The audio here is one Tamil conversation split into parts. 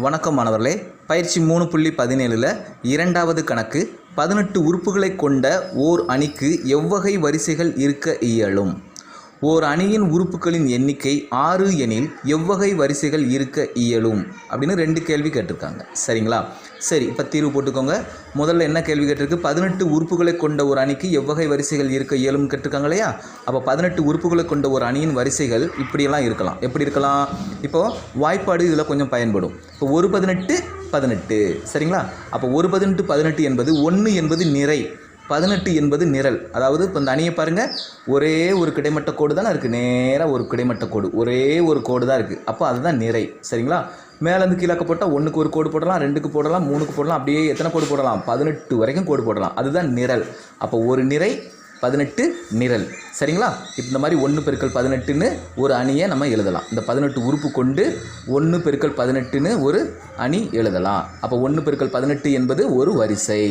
வணக்கம் மாணவர்களே. பயிற்சி மூணு புள்ளி பதினேழில் இரண்டாவது கணக்கு பதினெட்டு உறுப்புகளை கொண்ட ஓர் அணிக்கு எவ்வகை வரிசைகள் இருக்க இயலும்? ஓர் அணியின் உறுப்புகளின் எண்ணிக்கை ஆறு எனில் எவ்வகை வரிசைகள் இருக்க இயலும்? அப்படின்னு ரெண்டு கேள்வி கேட்டிருக்காங்க. சரிங்களா? சரி இப்போ தீர்வு போட்டுக்கோங்க. முதல்ல என்ன கேள்வி கேட்டிருக்கு? பதினெட்டு உறுப்புகளை கொண்ட ஒரு அணிக்கு எவ்வகை வரிசைகள் இருக்க இயலும்னு கேட்டிருக்காங்க இல்லையா? அப்போ பதினெட்டு உறுப்புகளை கொண்ட ஒரு அணியின் வரிசைகள் இப்படியெல்லாம் இருக்கலாம். எப்படி இருக்கலாம்? இப்போது வாய்ப்பாடு இதில் கொஞ்சம் பயன்படும். இப்போ ஒரு பதினெட்டு பதினெட்டு. சரிங்களா? அப்போ ஒரு பதினெட்டு பதினெட்டு என்பது ஒன்று என்பது நிறை. பதினெட்டு என்பது நிரல். அதாவது இப்போ இந்த அணியை பாருங்கள் ஒரே ஒரு கிடைமட்ட கோடு தானே இருக்குது நேராக ஒரு கிடைமட்ட கோடு. ஒரே ஒரு கோடு தான் இருக்குது அப்போ அதுதான் நிறை. சரிங்களா? மேலேருந்து கீழாக்க போட்டால் ஒன்றுக்கு ஒரு கோடு போடலாம் ரெண்டுக்கு போடலாம் மூணுக்கு போடலாம் அப்படியே எத்தனை கோடு போடலாம்? பதினெட்டு வரைக்கும் கோடு போடலாம். அதுதான் நிரல். அப்போ ஒரு நிறை பதினெட்டு நிரல். சரிங்களா? இப்போ இந்த மாதிரி ஒன்று பெருக்கல் பதினெட்டுன்னு ஒரு அணியை நம்ம எழுதலாம். இந்த பதினெட்டு உறுப்பு கொண்டு ஒன்று பெருக்கல் பதினெட்டுன்னு ஒரு அணி எழுதலாம். அப்போ ஒன்று பெருக்கல் பதினெட்டு என்பது ஒரு வரிசை.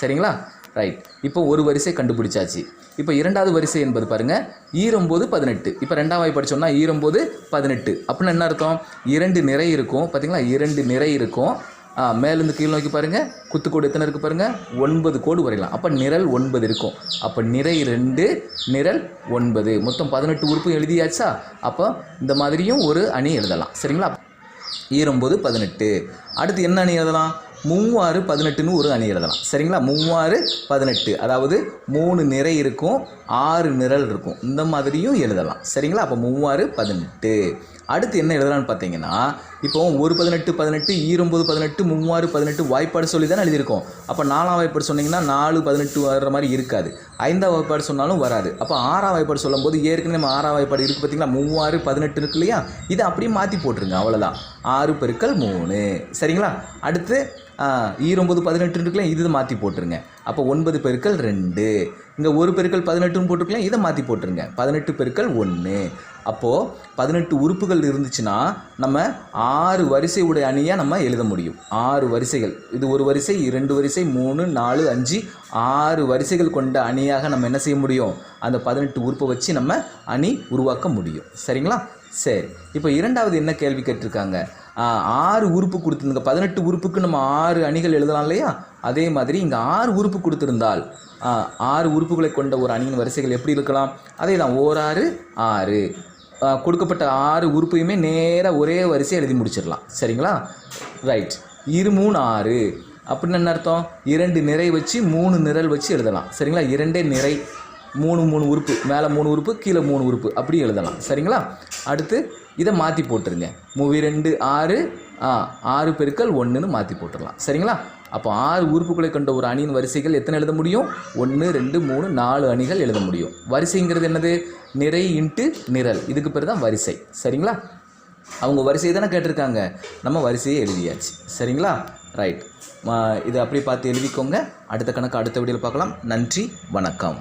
சரிங்களா? ரைட் இப்போ ஒரு வரிசை கண்டுபிடிச்சாச்சு. இப்போ இரண்டாவது வரிசை என்பது பாருங்கள் ஈரம்போது பதினெட்டு. இப்போ ரெண்டாவது வாய் படிச்சோம்னா ஈரம்போது பதினெட்டு. அப்படின்னு என்ன அர்த்தம்? இரண்டு நிறை இருக்கும். பார்த்தீங்களா இரண்டு நிறை இருக்கும். மேலேருந்து மேலிருந்து கீழ் நோக்கி பாருங்கள் குத்துக்கோடு எத்தனை இருக்குது பாருங்கள் ஒன்பது கோடு வரையலாம். அப்போ நிரல் ஒன்பது இருக்கும். அப்போ நிறை ரெண்டு நிரல் ஒன்பது. மொத்தம் பதினெட்டு உறுப்பு எழுதியாச்சா? அப்போ இந்த மாதிரியும் ஒரு அணி எழுதலாம். சரிங்களா? ஈரம்போது பதினெட்டு. அடுத்து என்ன அணி எழுதலாம்? மூவாறு பதினெட்டுன்னு ஒரு அணி எழுதலாம். சரிங்களா? மூவாறு பதினெட்டு. அதாவது மூணு நிறை இருக்கும் ஆறு நிரல் இருக்கும். இந்த மாதிரியும் எழுதலாம். சரிங்களா? அப்போ மூவாறு பதினெட்டு. அடுத்து என்ன எழுதலாம்னு பார்த்தீங்கன்னா இப்போ ஒரு பதினெட்டு பதினெட்டு ஈரொம்பது பதினெட்டு மூவாறு பதினெட்டு வாய்ப்பாடு சொல்லி தானே எழுதியிருக்கோம். அப்போ நாலாம் வாய்ப்பாடு சொன்னீங்கன்னா நாலு பதினெட்டு வர்ற மாதிரி இருக்காது. ஐந்தாம் வாய்ப்பாடு சொன்னாலும் வராது. அப்போ ஆறாம் வாய்ப்பாடு சொல்லும்போது ஏற்கனவே நம்ம ஆறாம் வாய்ப்பாடு இருக்குது பார்த்தீங்களா? மூவாறு பதினெட்டு இருக்கு இல்லையா? இதை அப்படியே மாற்றி போட்டுருங்க. அவ்வளோதான் ஆறு பெருக்கள் மூணு. சரிங்களா? அடுத்து ஈரொம்பது பதினெட்டு இருக்குல்ல இது மாற்றி போட்டுருங்க. அப்போ ஒன்பது பெருக்கள் ரெண்டு. இங்கே ஒரு பெருக்கள் பதினெட்டுன்னு போட்டுருக்கலாம் இதை மாற்றி போட்டுருங்க. பதினெட்டு பெருக்கள் ஒன்று அப்போது பதினெட்டு உறுப்புகள் இருந்துச்சுன்னா நம்ம ஆறு வரிசை உடைய அணியாக நம்ம எழுத முடியும். ஆறு வரிசைகள். இது ஒரு வரிசை இரண்டு வரிசை மூணு நாலு அஞ்சு. ஆறு வரிசைகள் கொண்ட அணியாக நம்ம என்ன செய்ய முடியும்? அந்த பதினெட்டு உறுப்பை வச்சு நம்ம அணி உருவாக்க முடியும். சரிங்களா? சரி. இப்போ இரண்டாவது என்ன கேள்வி கேட்டிருக்காங்க? ஆ, ஆறு உறுப்பு கொடுத்துருங்க பதினெட்டு உறுப்புக்கு நம்ம ஆறு அணிகள் எழுதலாம் இல்லையா? அதே மாதிரி இங்கே ஆறு உறுப்பு கொடுத்துருந்தால் ஆறு உறுப்புகளை கொண்ட ஒரு அணியின் வரிசைகள் எப்படி இருக்கலாம்? அதே தான் ஓராறு ஆறு கொடுக்கப்பட்ட ஆறு உறுப்பையுமே நேராக ஒரே வரிசை எழுதி முடிச்சிடலாம். சரிங்களா? ரைட். இரு மூணு ஆறு. அப்படின்னு என்ன அர்த்தம்? இரண்டு நிறை வச்சு மூணு நிரல் வச்சு எழுதலாம். சரிங்களா? இரண்டே நிறை. மூணு மூணு உறுப்பு மேலே மூணு உறுப்பு கீழே மூணு உறுப்பு. அப்படி எழுதலாம். சரிங்களா? அடுத்து இதை மாற்றி போட்டுருங்க. மூவி ரெண்டு ஆறு ஆ ஆறு பெருக்கல் ஒன்றுன்னு மாற்றி போட்டுடலாம் சரிங்களா? அப்போ ஆறு உறுப்புகளை கொண்ட ஒரு அணியின் வரிசைகள் எத்தனை எழுத முடியும்? ஒன்று ரெண்டு மூணு நாலு அணிகள் எழுத முடியும். வரிசைங்கிறது என்னது? நிறை இன்ட்டு நிரல். இதுக்கு பேர் தான் வரிசை. சரிங்களா? அவங்க வரிசையை தானே கேட்டிருக்காங்க. நம்ம வரிசையை எழுதியாச்சு. சரிங்களா? ரைட் இதை அப்படியே பார்த்து எழுதிக்கோங்க. அடுத்த கணக்கு அடுத்த வீடியோவில் பார்க்கலாம். நன்றி வணக்கம்.